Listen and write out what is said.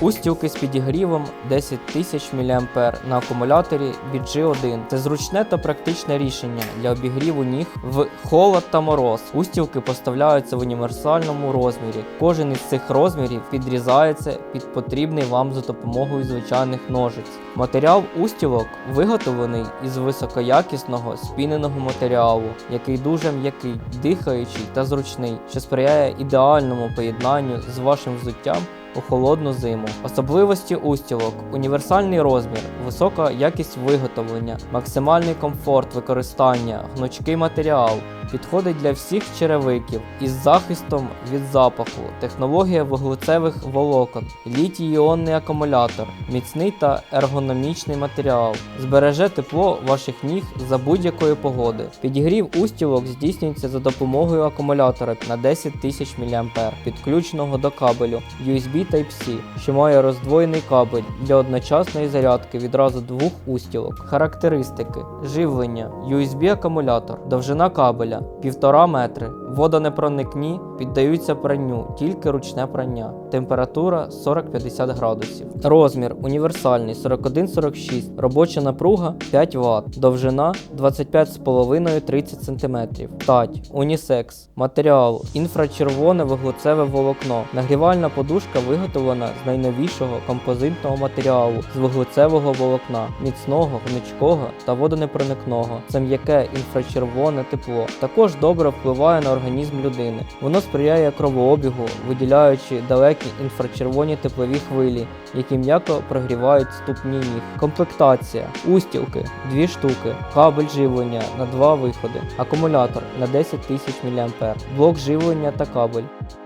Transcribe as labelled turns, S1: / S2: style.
S1: Устілки з підігрівом 10 тисяч мА на акумуляторі BG1. Це зручне та практичне рішення для обігріву ніг в холод та мороз. Устілки поставляються в універсальному розмірі. Кожен із цих розмірів підрізається під потрібний вам за допомогою звичайних ножиць. Матеріал устілок виготовлений із високоякісного спіненого матеріалу, який дуже м'який, дихаючий та зручний, що сприяє ідеальному поєднанню з вашим взуттям у холодну зиму. Особливості устілок, універсальний розмір, висока якість виготовлення, максимальний комфорт використання, гнучкий матеріал. Підходить для всіх черевиків із захистом від запаху, технологія вуглецевих волокон, літій іонний акумулятор, міцний та ергономічний матеріал, збереже тепло ваших ніг за будь-якої погоди. Підігрів устілок здійснюється за допомогою акумулятора на 10 тисяч мА, підключеного до кабелю USB Type-C, що має роздвоєний кабель для одночасної зарядки відразу двох устілок. Характеристики: живлення, USB акумулятор, довжина кабеля 1,5 метри, водонепроникні, піддаються пранню, тільки ручне прання. Температура 40-50 градусів. Розмір універсальний 41-46, робоча напруга 5 Вт, довжина 25,5-30 см. Стать, унісекс, матеріал, інфрачервоне вуглецеве волокно. Нагрівальна подушка виготовлена з найновішого композитного матеріалу з вуглецевого волокна, міцного, гнучкого та водонепроникного. Це м'яке інфрачервоне тепло. Також добре впливає на організм людини. Воно сприяє кровообігу, виділяючи далекі інфрачервоні теплові хвилі, які м'яко прогрівають ступні ніг. Комплектація, устілки, дві штуки, кабель живлення на два виходи, акумулятор на 10 тисяч мА, блок живлення та кабель.